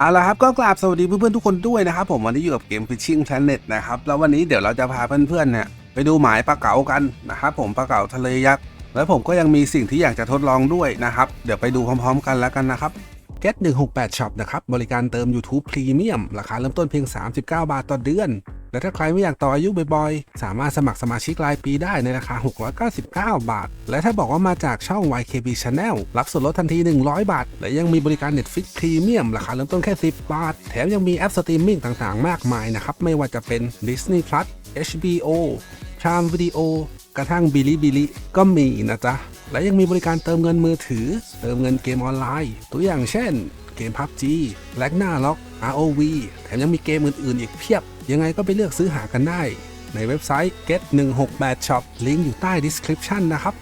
เอาละครับก็กราบสวัสดีเพื่อนๆทุกคนด้วยนะครับผมวันนี้อยู่กับเกม Fishing Planet นะครับแล้ววันนี้เดี๋ยวเราจะพาเพื่อนๆเนี่ยไปดูหมายปลาเก๋ากันนะครับผมปลาเก๋าทะเลยักษ์และผมก็ยังมีสิ่งที่อยากจะทดลองด้วยนะครับ เดี๋ยวไปดูพร้อมๆ กันแล้วกันนะครับ Get 168 Shop นะครับบริการเติม YouTube Premium ราคาเริ่มต้นเพียง 39 บาทต่อเดือน และถ้าใครไม่อยากต่ออายุบ่อยๆ สามารถสมัครสมาชิกรายปีได้ในราคา 699 บาท และถ้าบอกว่ามาจากช่อง YKB Channel รับส่วนลดทันที 100 บาท และยังมีบริการ Netflix Premium ราคาเริ่มต้นแค่ 10 บาท แถมยังมีแอปสตรีมมิ่งต่างๆ มากมายนะครับ ไม่ว่าจะเป็น Disney Plus HBO Prime Video กระทั่ง Bilibili ก็มีนะจ๊ะ และยังมีบริการเติมเงินมือถือ เติมเงินเกมออนไลน์ ตัวอย่างเช่น เกม PUBG แลกหน้าล็อก ROV แถมยังมีเกมอื่นๆ อีกเพียบ ยังไงก็ไปเลือกซื้อหากันได้ ในเว็บไซต์ get 168 shop ลิงก์อยู่ใต้ description นะครับ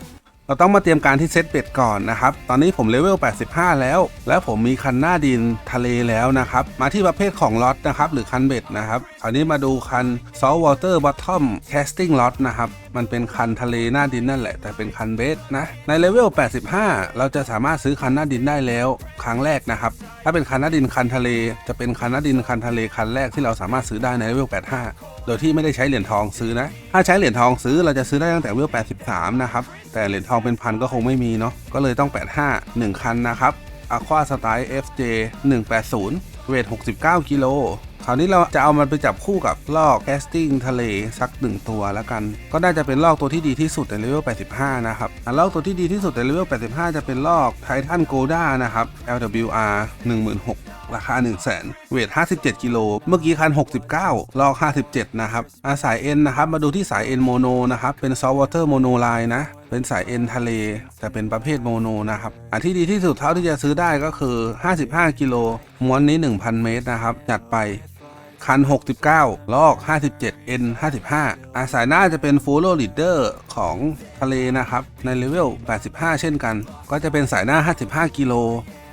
เราต้องมาเตรียมการที่เซตเบ็ดก่อนนะครับ ตอนนี้ผมเลเวล 85 แล้ว และผมมีคันหน้าดินทะเลแล้วนะครับ มาที่ประเภทของล็อตนะครับ หรือคันเบ็ดนะครับ คราวนี้มาดูคัน salt water bottom casting lot นะครับ มันเป็นคันทะเลหน้าดินนั่นแหละ แต่เป็นคันเบสนะ ในเลเวล 85 เราจะสามารถซื้อคันหน้าดินได้แล้วครั้งแรกนะครับ ถ้าเป็นคันหน้าดินคันทะเล จะเป็นคันหน้าดินคันทะเลคันแรกที่เราสามารถซื้อได้ในเลเวล 85 โดยที่ไม่ได้ใช้เหรียญทองซื้อนะ ถ้าใช้เหรียญทองซื้อเราจะซื้อได้ตั้งแต่เลเวล 83 นะครับ แต่เหรียญทองเป็นพันก็คงไม่มีเนาะ ก็เลยต้อง 85 1 คันนะครับ Aqua Style FJ 180 เวท 69 กิโล คราวนี้เราจะเอามันไปจับคู่กับลอกแคสติ้งทะเลสักหนึ่งตัวแล้วกัน ก็น่าจะเป็นลอกตัวที่ดีที่สุดในเลเวล 85 นะครับอะลอกตัวที่ดีที่สุดในเลเวล 85 จะเป็นลอกไททันโกด้านะครับ LWR 16,000ราคา 1 0 0 0 0แสนเวท 57 กิโล เมื่อกี้คัน 69 ลอก 57 นะครับอาสาย N นนะครับ มาดูที่สาย N โมโนนะครับ เป็น Salt Water Mono Line นะ เป็นสาย N ทะเล แต่เป็นประเภทโมโนนะครับ อันที่ดีที่สุดเท่าที่จะซื้อได้ก็คือ 55 กิโลม้วนนี้ 1,000 เมตรนะครับ จัดไป คัน 69 ลอก 57 N 55อาสายหน้าจะเป็น Follow Leader ของทะเลนะครับ ในเลเวล 85 เช่นกัน ก็จะเป็นสายหน้า 55 กิโล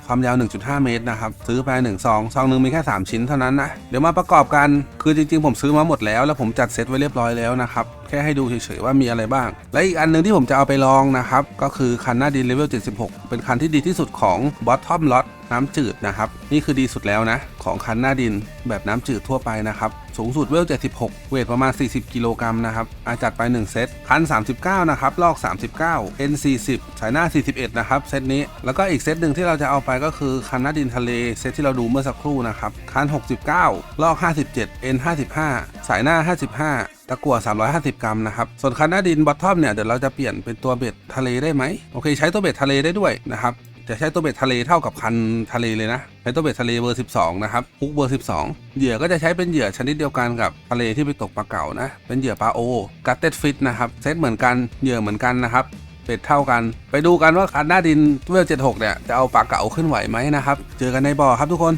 ความยาว 1.5 เมตรนะครับ ซื้อไป1ซอง ซองหนึ่งมีแค่ 3 ชิ้นเท่านั้นนะ เดี๋ยวมาประกอบกัน คือจริงๆ ผมซื้อมาหมดแล้ว แล้วผมจัดเซตไว้เรียบร้อยแล้วนะครับ แค่ให้ดูเฉยๆว่ามีอะไรบ้าง และอีกอันหนึงที่ผมจะเอาไปลองนะครับ ก็คือคันหน้าดินเลเวล 76 เป็นคันที่ดีที่สุดของ Bottom Lot น้ำจืดนะครับ นี่คือดีสุดแล้วนะ ของคันหน้าดินแบบน้ำจืดทั่วไปนะครับ สูงสุดเวล 76 เวทประมาณ 40 กิโลกรัมนะครับ อาจัดไป 1 เซต คัน 39 นะครับ ลอก 39 N 40สายหน้า 41 นะครับ เซตนี้ แล้วก็อีกเซตหนึ่งที่เราจะเอาไปก็คือคันหน้าดินทะเล เซตที่เราดูเมื่อสักครู่นะครับ คัน 69 ลอก 57 N 55สายหน้า 55ตะกั่ว350 กรัมนะครับ ส่วนคันหน้าดินบอททอมเนี่ย เดี๋ยวเราจะเปลี่ยนเป็นตัวเบ็ดทะเลได้ไหม โอเค ใช้ตัวเบ็ดทะเลได้ด้วยนะครับ จะใช้ตัวเบ็ดทะเลเท่ากับคันทะเลเลยนะใช้ตัวเบ็ดทะเลเบอร์ 12 นะครับฮุกเบอร์ 12 เหยื่อก็จะใช้เป็นเหยื่อชนิดเดียวกันกับทะเลที่ไปตกปลาเก๋านะ เป็นเหยื่อปลาโอกัตเต็ดฟิตนะครับเซตเหมือนกันเหยื่อเหมือนกันนะครับเป็ดเท่ากัน ไปดูกันว่าคันหน้าดินเวล76 เนี่ย จะเอาปลาเก๋าขึ้นไหวไหมนะครับ เจอกันในบ่อครับทุกคน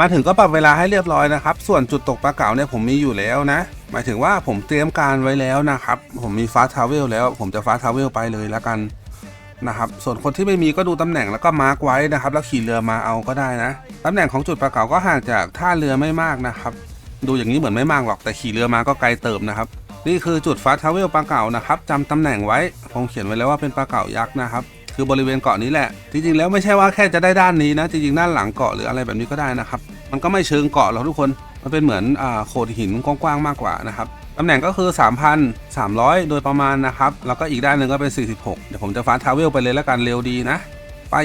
มาถึงก็ปรับเวลาให้เรียบร้อยนะครับ ส่วนจุดตกปลาเก๋าเนี่ยผมมีอยู่แล้วนะ หมายถึงว่าผมเตรียมการไว้แล้วนะครับ ผมมีฟาสทาวเวลแล้ว ผมจะฟาสทาวเวลไปเลยแล้วกัน นะครับส่วนคนที่ไม่มีก็ดูตำแหน่งแล้วก็มาร์กไว้นะครับ แล้วขี่เรือมาเอาก็ได้นะตำแหน่งของจุดปลาเก๋าก็ห่างจากท่าเรือไม่มากนะครับ ดูอย่างนี้เหมือนไม่มากหรอกแต่ขี่เรือมาก็ไกลเติมนะครับ นี่คือจุดฟ้าทาวเวลปลาเก๋านะครับจำตำแหน่งไว้ผมเขียนไว้แล้วว่าเป็นปลาเก๋ายักษ์นะครับคือบริเวณเกาะนี้แหละ จริงๆ แล้วไม่ใช่ว่าแค่จะได้ด้านนี้นะ จริงๆ ด้านหลังเกาะหรืออะไรแบบนี้ก็ได้นะครับ มันก็ไม่เชิงเกาะหรอกทุกคน มันเป็นเหมือนอโขดหินกว้างๆ มากกว่านะครับ ตำแหน่งก็คือ 3,300 โดยประมาณนะครับ แล้วก็อีกด้านหนึ่งก็เป็น 46 เดี๋ยวผมจะฟาสทาวเวลไปเลยแล้วกันเร็วดีนะ ไป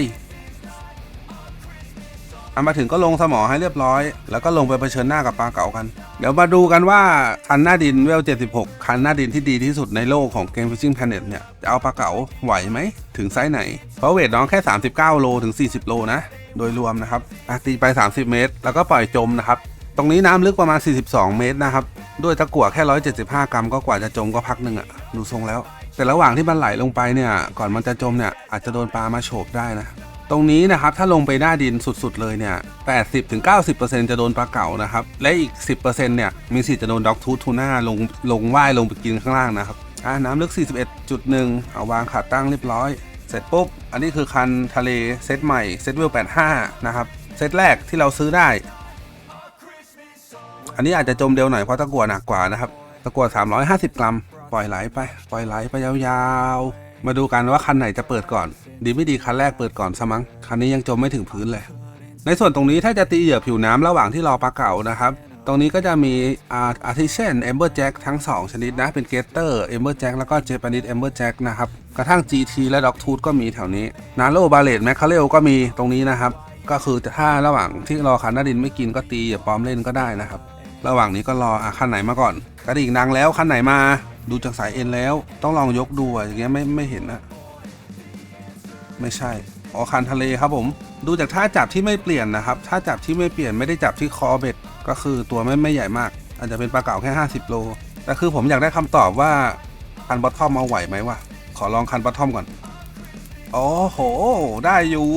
เอามาถึงก็ลงสมอให้เรียบร้อย แล้วก็ลงไปเผชิญหน้ากับปลาเก๋ากัน เดี๋ยวมาดูกันว่า คันหน้าดินเวล 76 คันหน้าดินที่ดีที่สุดในโลกของเกม Fishing Planet เนี่ย จะเอาปลาเก๋าไหวไหม ถึงไซส์ไหน เพราะเวทน้องแค่ 39 โลถึง 40 โลนะ โดยรวมนะครับตีไป 30 เมตร แล้วก็ปล่อยจมนะครับ ตรงนี้น้ำลึกประมาณ 42 เมตรนะครับ ด้วยตะกั่วแค่ 175 กรัมก็กว่าจะจมก็พักหนึ่งอะดูทรงแล้ว แต่ระหว่างที่มันไหลลงไปเนี่ย ก่อนมันจะจมเนี่ย อาจจะโดนปลามาโฉบได้นะ ตรงนี้นะครับ ถ้าลงไปหน้าดินสุดๆ เลยเนี่ย 80-90%จะโดนปลาเก๋านะครับ และอีก 10%เนี่ย มีสิทธิ์จะโดนด็อกทูทูน่าลงลงว่ายลงไปกินข้างล่างนะครับ อ่าน้ำลึก 41.1 เอาวางขาตั้งเรียบร้อย เสร็จปุ๊บ อันนี้คือคันทะเลเซตใหม่เซตเวล85 นะครับ เซตแรกที่เราซื้อได้ อันนี้อาจจะจมเร็วหน่อยเพราะตะกั่วหนักกว่านะครับ ตะกั่ว350 กรัม ปล่อยไหลไป ปล่อยไหลไปยาวๆ มาดูกันว่าคันไหนจะเปิดก่อน ดีไม่ดีคันแรกเปิดก่อนซะมั้ง คันนี้ยังจมไม่ถึงพื้นเลย ในส่วนตรงนี้ถ้าจะตีเหยื่อผิวน้ำระหว่างที่รอปลาเก๋านะครับ ตรงนี้ก็จะมีอาร์ติเชนเอมเบอร์แจ็คทั้ง 2 ชนิดนะ เป็นเกเตอร์เอมเบอร์แจ็คแล้วก็เจแปนิดเอมเบอร์แจ็คนะครับ กระทั่ง GT และด็อกทูธก็มีแถวนี้ นาโ o บาเลตแมคคาเรลก็มีตรงนี้นะครับก็คือถ้าระหว่างที่รอคันหน้าดินไม่กินก็ตีอย่าปลอมเล่นก็ได้นะครับ ระหว่างนี้ก็รออะคันไหนมาก่อน กระดิ่งดังแล้วคันไหนมา ดูจากสายเอ็นแล้ว ต้องลองยกดูอะอย่างเงี้ยไม่ไม่เห็นนะไม่ใช่อ๋อคันทะเลครับผม ดูจากท่าจับที่ไม่เปลี่ยนนะครับท่าจับที่ไม่เปลี่ยนไม่ได้จับที่คอเบ็ดก็คือตัวไม่ไม่ใหญ่มาก อาจจะเป็นปลาเก๋าแค่ 50 โล แต่คือผมอยากได้คำตอบว่าคันบอททอมเอาไหวไหมวะขอลองคันบอททอมก่อนโอ้โห ได้อยู่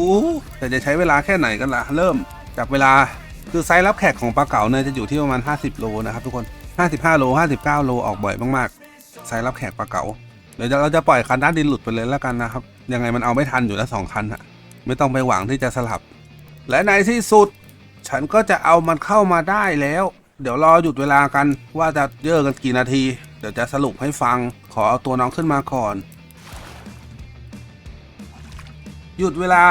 แต่จะใช้เวลาแค่ไหนกันล่ะ เริ่มจากเวลา คือไซส์รับแขกของปลาเก๋าเนี่ยจะอยู่ที่ประมาณ 50 โลนะครับทุกคน 55 โล 59 โลออกบ่อยมากๆ ไซส์รับแขกปลาเก๋าเดี๋ยวเราจะปล่อยคันด้านดินหลุดไปเลยแล้วกันนะครับ ยังไงมันเอาไม่ทันอยู่แล้วสองคันอะไม่ต้องไปหวังที่จะสลับ และในที่สุด ฉันก็จะเอามันเข้ามาได้แล้ว เดี๋ยวรอหยุดเวลากันว่าจะเยอะกันกี่นาที เดี๋ยวจะสรุปให้ฟัง ขอเอาตัวน้องขึ้นมาก่อน หยุดเวลา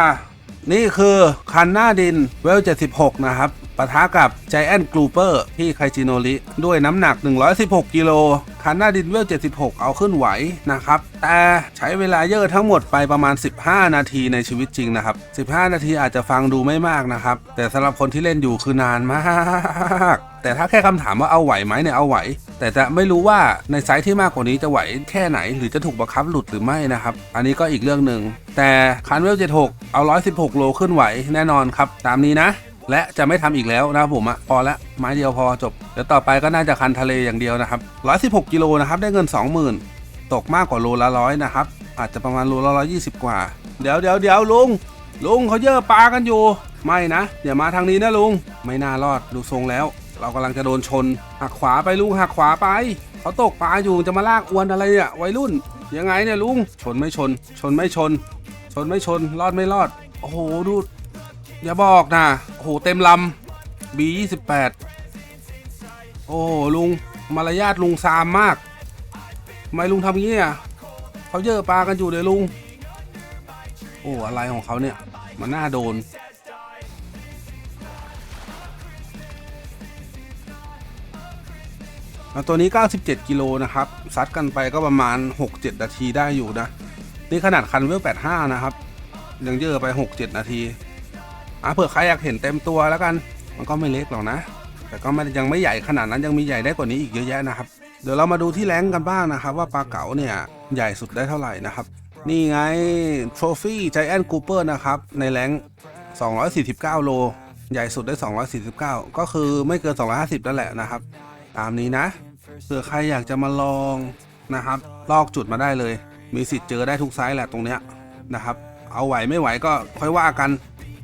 นี่คือคันหน้าดินเวล 76 นะครับปะทะกับ Giant Grouper ที่ไคจิโนริ ด้วยน้ำหนัก 116 กิโลคันหน้าดินเวล 76 เอาขึ้นไหวนะครับ แต่ใช้เวลาเยอะทั้งหมดไปประมาณ 15 นาทีในชีวิตจริงนะครับ 15 นาทีอาจจะฟังดูไม่มากนะครับ แต่สำหรับคนที่เล่นอยู่คือนานมาก แต่ถ้าแค่คำถามว่าเอาไหวไหมเนี่ยเอาไหว แต่จะไม่รู้ว่าในไซส์ที่มากกว่านี้จะไหวแค่ไหน หรือจะถูกบังคับหลุดหรือไม่นะครับ อันนี้ก็อีกเรื่องหนึ่งแต่คันเวล76 เอา 116 โลขึ้นไหวแน่นอนครับ ตามนี้นะ และจะไม่ทำอีกแล้วนะครับผมอะพอละไม้เดียวพอจบเดี๋ยวต่อไปก็น่าจะคันทะเลอย่างเดียวนะครับ116กิโลนะครับได้เงิน 20,000 ตกมากกว่าโลละร้อยนะครับอาจจะประมาณโลละร้อยยี่สิบกว่า เดี๋ยวเดี๋ยวเดี๋ยวลุงลุงเขาเยอะปลากันอยู่ ไม่นะอย่ามาทางนี้นะลุง ไม่น่ารอดดูทรงแล้ว เรากำลังจะโดนชน หักขวาไปลุงหักขวาไป เขาตกปลาอยู่จะมาลากอวนอะไรเนี่ยวัยรุ่น ยังไงเนี่ยลุง ชนไม่ชน ชนไม่ชน ชนไม่ชน รอดไม่รอด โอ้โหดูอย่าบอกนะโอ้โหเต็มลำ B28 โอ้ลุงมารยาทลุงซามมากทำไมลุงทำงี้อะเขาเยอะปลากันอยู่เลยลุง โอ้อะไรของเขาเนี่ย มันน่าโดน ตัวนี้ 97 กิโลนะครับซัดกันไปก็ประมาณ 6-7 นาทีได้อยู่นะ นี่ขนาดคันเวล85 นะครับ ยังเยอะไป 6-7 นาทีอะเผื่อใครอยากเห็นเต็มตัวแล้วกัน มันก็ไม่เล็กหรอกนะ แต่ก็ไม่ยังไม่ใหญ่ขนาดนั้นยังมีใหญ่ได้กว่านี้อีกเยอะแยะนะครับ เดี๋ยวเรามาดูที่แรงกันบ้างนะครับ ว่าปลาเก๋าเนี่ยใหญ่สุดได้เท่าไหร่นะครับ นี่ไงโทรฟี่ไจแอนกูเปอร์นะครับในแรง249 โล ใหญ่สุดได้ 249 ก็คือไม่เกิน 250นั่นแหละนะครับ ตามนี้นะเผื่อใครอยากจะมาลองนะครับ ลอกจุดมาได้เลย มีสิทธิ์เจอได้ทุกไซส์แหละตรงเนี้ยนะครับ เอาไหวไม่ไหวก็ค่อยว่ากัน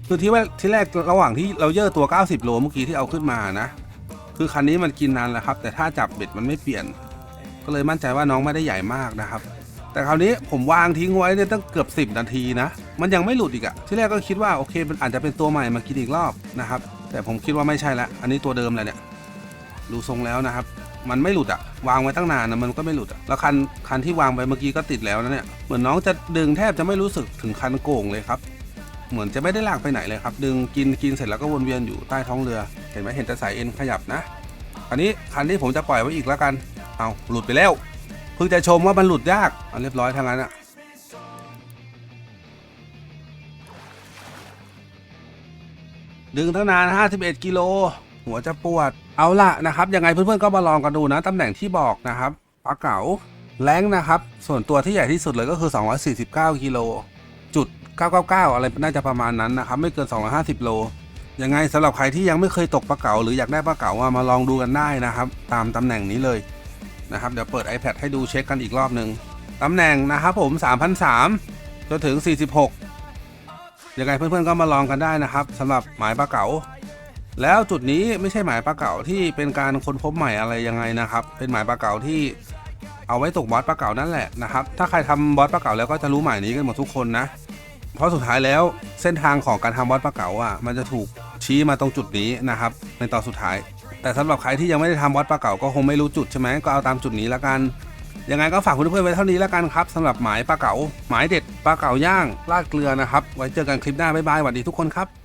คือที่ว่าที่แรกระหว่างที่เราเยอะตัว 90 โลเมื่อกี้ที่เอาขึ้นมานะ คือคันนี้มันกินนานแล้วครับ แต่ถ้าจับเบ็ดมันไม่เปลี่ยน ก็เลยมั่นใจว่าน้องไม่ได้ใหญ่มากนะครับ แต่คราวนี้ผมวางทิ้งไว้เนี่ยตั้งเกือบ 10 นาทีนะ มันยังไม่หลุดอีกอะที่แรกก็คิดว่าโอเค มันอาจจะเป็นตัวใหม่มากินอีกรอบนะครับ แต่ผมคิดว่าไม่ใช่ละ อันนี้ตัวเดิมแหละเนี่ย ดูทรงแล้วนะครับ มันไม่หลุดอะวางไว้ตั้งนานนะมันก็ไม่หลุดอะแล้วคันคันที่วางไปเมื่อกี้ก็ติดแล้วนะเนี่ยเหมือนน้องจะดึงแทบจะไม่รู้สึกถึงคันโก่งเลยครับเหมือนจะไม่ได้ลากไปไหนเลยครับ ดึงกินกินเสร็จแล้วก็วนเวียนอยู่ใต้ท้องเรือ เห็นไหมเห็นแต่สายเอ็นขยับนะอันนี้คันนี้ผมจะปล่อยไว้อีกแล้วกัน เอาหลุดไปแล้ว เพิ่งจะชมว่ามันหลุดยากเอาเรียบร้อยทางนั้นอะดึงตั้งนาน 51 กิโล หัวจะปวด เอาละนะครับ ยังไงเพื่อนๆก็มาลองกันดูนะตำแหน่งที่บอกนะครับปลาเก๋าแรงนะครับ ส่วนตัวที่ใหญ่ที่สุดเลยก็คือ 249กิโลจุด999 อะไรน่าจะประมาณนั้นนะครับ ไม่เกิน 250 โล ยังไงสำหรับใครที่ยังไม่เคยตกปลาเก๋าหรืออยากได้ปลาเก๋าอะมาลองดูกันได้นะครับ ตามตำแหน่งนี้เลยนะครับ เดี๋ยวเปิด iPad ให้ดูเช็คกันอีกรอบหนึ่งตำแหน่งนะครับผม 3,003จนถึง 46 ยังไงเพื่อนๆก็มาลองกันได้นะครับสำหรับหมายปลาเก๋า แล้วจุดนี้ไม่ใช่หมายปลาเก๋าที่เป็นการค้นพบใหม่อะไรยังไงนะครับ เป็นหมายปลาเก๋าที่เอาไว้ตกบอสปลาเก๋านั่นแหละนะครับ ถ้าใครทำบอสปลาเก๋าแล้วก็จะรู้หมายนี้กันหมดทุกคนนะ เพราะสุดท้ายแล้วเส้นทางของการทำบอสปลาเก๋าอะมันจะถูกชี้มาตรงจุดนี้นะครับ ในตอนสุดท้าย แต่สำหรับใครที่ยังไม่ได้ทำบอสปลาเก๋าก็คงไม่รู้จุดใช่ไหมก็เอาตามจุดนี้แล้วกันยังไงก็ฝากคุณเพื่อนไว้เท่านี้แล้วกันครับสำหรับหมายปลาเก๋าหมายเด็ดปลาเก๋าย่างราดเกลือนะครับ ไว้เจอกันคลิปหน้าบ๊ายบายสวัสดีทุกคนครับ